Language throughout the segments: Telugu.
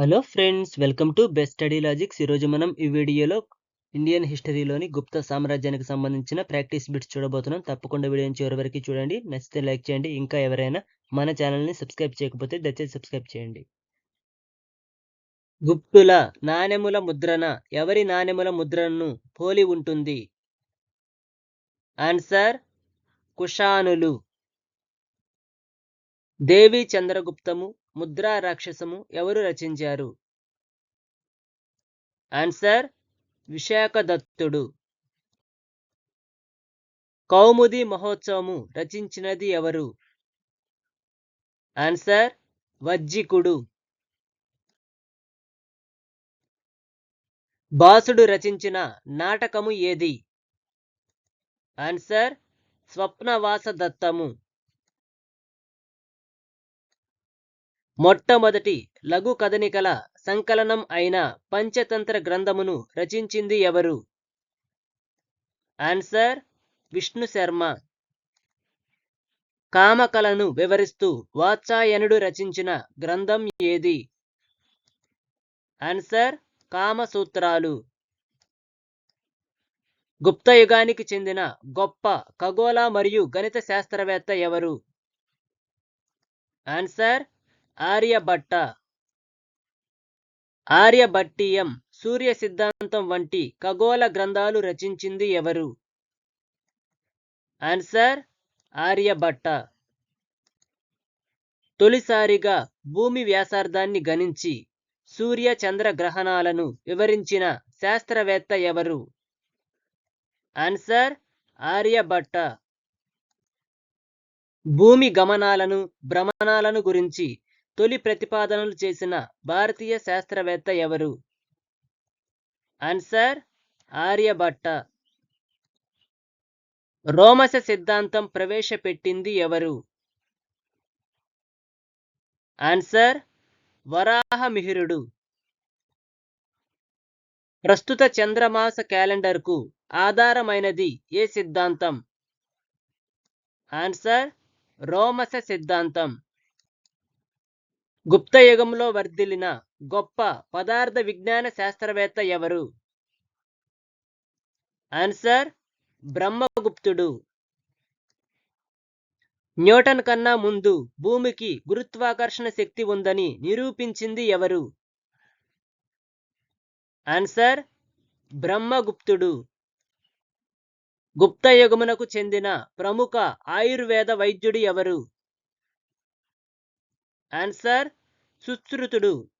Hello friends welcome to best study logics. ఈరోజు మనం ఈ వీడియోలో ఇండియన్ హిస్టరీలోని గుప్త సామ్రాజ్యానికి సంబంధించిన ప్రాక్టీస్ బిట్స్ చూడబోతున్నాం. తప్పకుండా వీడియోని చివరి వరకు చూడండి. నచ్చితే లైక్ చేయండి. ఇంకా ఎవరైనా మన ఛానల్ని సబ్స్క్రైబ్ చేయకపోతే దయచేసి సబ్స్క్రైబ్ చేయండి. గుప్తుల నాణెముల ముద్రణ. ఎవరి నాణెముల ముద్రణను పోలి ఉంటుంది? ఆన్సర్ కుషానులు. దేవి చంద్రగుప్తము. ముద్రా రాక్షసము ఎవరు రచించారు? ఆన్సర్ విశాఖదత్తుడు. కౌముది మహోత్సవము రచించినది ఎవరు? ఆన్సర్ వజ్జికుడు. బాసుడు రచించిన నాటకము ఏది? ఆన్సర్ స్వప్నవాస దత్తము. మొట్టమొదటి లఘు కథనికల సంకలనం అయిన పంచతంత్ర గ్రంథమును రచించింది ఎవరు? ఆన్సర్ విష్ణు శర్మ. కామకలను వివరిస్తూ వాత్సాయనుడు రచించిన గ్రంథం ఏది? ఆన్సర్ కామసూత్రాలు. గుప్తయుగానికి చెందిన గొప్ప ఖగోళ మరియు గణిత శాస్త్రవేత్త ఎవరు? ఆన్సర్ ఆర్యభట్ట. ఆర్యభట్టీయం సూర్య సిద్ధాంతం వంటి ఖగోళ గ్రంథాలు రచించింది ఎవరు? ఆన్సర్ ఆర్యభట్ట. తొలిసారిగా భూమి వ్యాసార్థాన్ని గణించి సూర్య చంద్ర గ్రహణాలను వివరించిన శాస్త్రవేత్త ఎవరు? ఆన్సర్ ఆర్యభట్ట. భూమి గమనాలను భ్రమణాలను గురించి తొలి ప్రతిపాదనలు చేసిన భారతీయ శాస్త్రవేత్త ఎవరు? ఆన్సర్ ఆర్యభట్ట. రోమస సిద్ధాంతం ప్రవేశపెట్టింది ఎవరు? ఆన్సర్ వరాహమిహిరుడు. ప్రస్తుత చంద్రమాస క్యాలెండర్కు ఆధారమైనది ఏ సిద్ధాంతం? ఆన్సర్ రోమస సిద్ధాంతం. గుప్తయుగంలో వర్ధిల్లిన గొప్ప పదార్థ విజ్ఞాన శాస్త్రవేత్త ఎవరు? ఆన్సర్ బ్రహ్మగుప్తుడు. న్యూటన్ కన్నా ముందు భూమికి గురుత్వాకర్షణ శక్తి ఉందని నిరూపించింది ఎవరు? ఆన్సర్ బ్రహ్మగుప్తుడు. గుప్తయుగమునకు చెందిన ప్రముఖ ఆయుర్వేద వైద్యుడు ఎవరు? ఆన్సర్ సుశ్రుతుడు.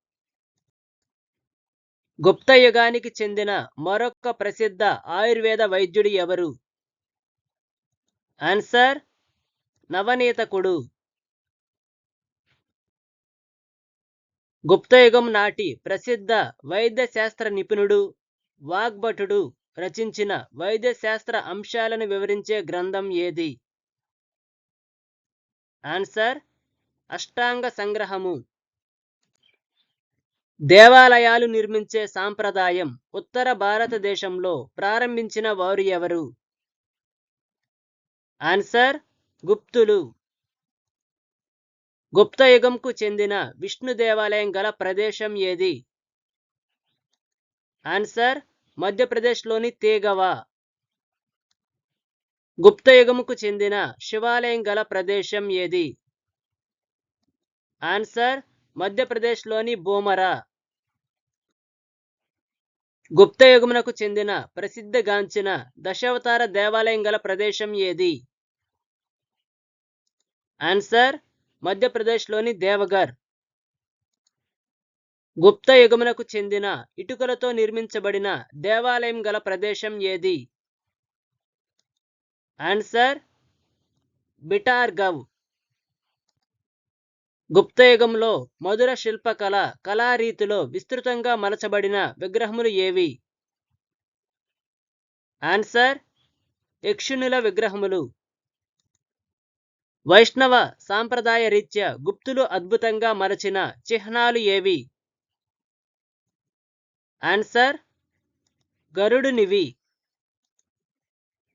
గుప్తయుగానికి చెందిన మరొక ప్రసిద్ధ ఆయుర్వేద వైద్యుడు ఎవరు? ఆన్సర్ నవనీతకుడు. గుప్తయుగం నాటి ప్రసిద్ధ వైద్యశాస్త్ర నిపుణుడు వాగ్భటుడు రచించిన వైద్యశాస్త్ర అంశాలను వివరించే గ్రంథం ఏది? ఆన్సర్ అష్టాంగ సంగ్రహము. దేవాలయాలు నిర్మించే సాంప్రదాయం ఉత్తర భారతదేశంలో ప్రారంభించిన వారు ఎవరు? ఆన్సర్ గుప్తులు. గుప్తయుగంకు చెందిన విష్ణు దేవాలయం గల ప్రదేశం ఏది? ఆన్సర్ మధ్యప్రదేశ్లోని తీగవ. గుప్తయుగముకు చెందిన శివాలయం గల ప్రదేశం ఏది? ఆన్సర్ మధ్యప్రదేశ్లోని బోమరా. గుప్తయుగమునకు చెందిన ప్రసిద్ధగాంచిన దశావతార దేవాలయం గల ప్రదేశం ఏది? ఆన్సర్ మధ్యప్రదేశ్లోని దేవగర్ గుప్త యుగమునకు చెందిన ఇటుకలతో నిర్మించబడిన దేవాలయం గల ప్రదేశం ఏది? ఆన్సర్ బిటార్గవ్. గుప్తయుగంలో మధుర శిల్పకళ కళారీతిలో విస్తృతంగా మలచబడిన విగ్రహములు ఏవి? ఆన్సర్ యక్షునుల విగ్రహములు. వైష్ణవ సాంప్రదాయ రీత్యా గుప్తులు అద్భుతంగా మలచిన చిహ్నాలు ఏవి? ఆన్సర్ గరుడునివి